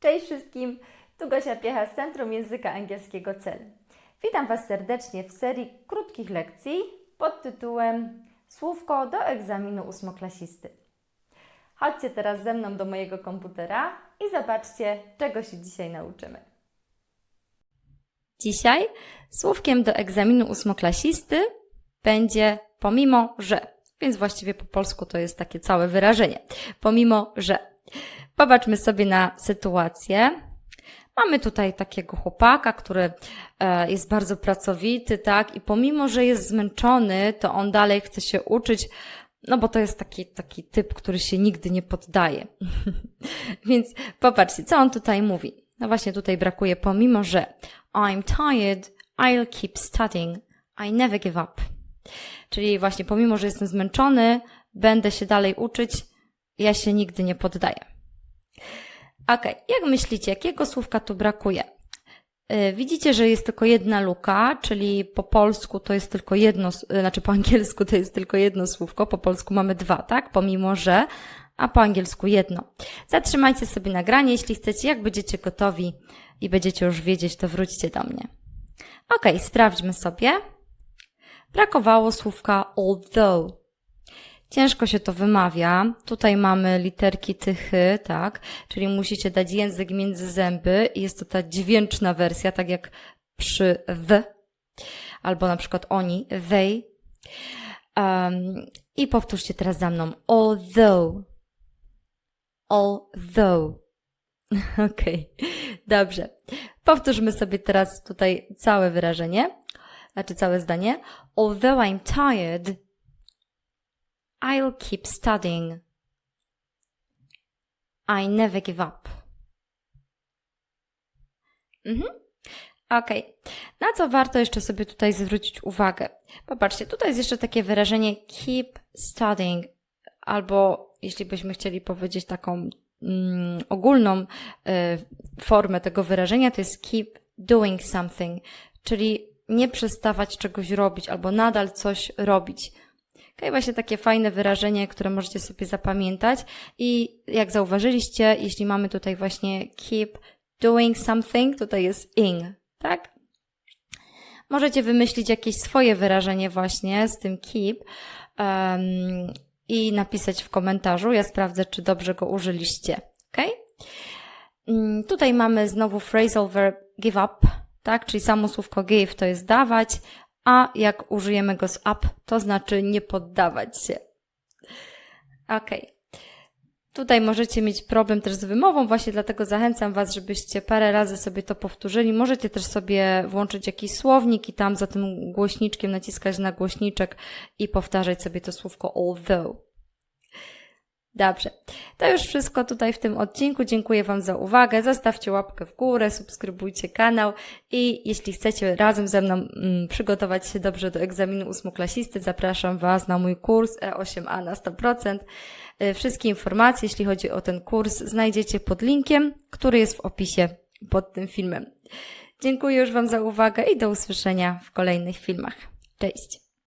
Cześć wszystkim, tu Gosia Piecha z Centrum Języka Angielskiego CEL. Witam Was serdecznie w serii krótkich lekcji pod tytułem Słówko do egzaminu ósmoklasisty. Chodźcie teraz ze mną do mojego komputera i zobaczcie, czego się dzisiaj nauczymy. Dzisiaj słówkiem do egzaminu ósmoklasisty będzie pomimo, że. Więc właściwie po polsku to jest takie całe wyrażenie. Pomimo, że. Popatrzmy sobie na sytuację. Mamy tutaj takiego chłopaka, który e, jest bardzo pracowity, tak, i pomimo, że jest zmęczony, to on dalej chce się uczyć, no bo to jest taki, taki typ, który się nigdy nie poddaje. Więc popatrzcie, co on tutaj mówi. No właśnie tutaj brakuje pomimo, że I'm tired, I'll keep studying, I never give up. Czyli właśnie pomimo, że jestem zmęczony, będę się dalej uczyć, ja się nigdy nie poddaję. Ok, jak myślicie, jakiego słówka tu brakuje? Yy, Widzicie, że jest tylko jedna luka, czyli po polsku to jest tylko jedno, yy, znaczy po angielsku to jest tylko jedno słówko, po polsku mamy dwa, tak? Pomimo, że, a po angielsku jedno. Zatrzymajcie sobie nagranie, jeśli chcecie, jak będziecie gotowi i będziecie już wiedzieć, to wróćcie do mnie. Ok, sprawdźmy sobie. Brakowało słówka although. Ciężko się to wymawia. Tutaj mamy literki tychy, tak? Czyli musicie dać język między zęby i jest to ta dźwięczna wersja, tak jak przy w. Albo na przykład oni, they. Um, I powtórzcie teraz za mną. Although. Although. Okej, dobrze. Powtórzmy sobie teraz tutaj całe wyrażenie, znaczy całe zdanie. Although I'm tired, I'll keep studying. I never give up. Mhm. Okej. Na co warto jeszcze sobie tutaj zwrócić uwagę? Popatrzcie, tutaj jest jeszcze takie wyrażenie keep studying, albo jeśli byśmy chcieli powiedzieć taką mm, ogólną y, formę tego wyrażenia, to jest keep doing something, czyli nie przestawać czegoś robić, albo nadal coś robić. Okay, właśnie takie fajne wyrażenie, które możecie sobie zapamiętać. I jak zauważyliście, jeśli mamy tutaj właśnie keep doing something, tutaj jest ing, tak? Możecie wymyślić jakieś swoje wyrażenie właśnie z tym keep um, i napisać w komentarzu. Ja sprawdzę, czy dobrze go użyliście. ok? Mm, Tutaj mamy znowu phrasal verb give up, tak? Czyli samo słówko give to jest dawać, a jak użyjemy go z up, to znaczy nie poddawać się. Ok. Tutaj możecie mieć problem też z wymową, właśnie dlatego zachęcam Was, żebyście parę razy sobie to powtórzyli. Możecie też sobie włączyć jakiś słownik i tam za tym głośniczkiem naciskać na głośniczek i powtarzać sobie to słówko although. Dobrze. To już wszystko tutaj w tym odcinku. Dziękuję Wam za uwagę. Zostawcie łapkę w górę, subskrybujcie kanał i jeśli chcecie razem ze mną mm, przygotować się dobrze do egzaminu ósmoklasisty, zapraszam Was na mój kurs E8A na 100%. Y, Wszystkie informacje, jeśli chodzi o ten kurs, znajdziecie pod linkiem, który jest w opisie pod tym filmem. Dziękuję już Wam za uwagę i do usłyszenia w kolejnych filmach. Cześć!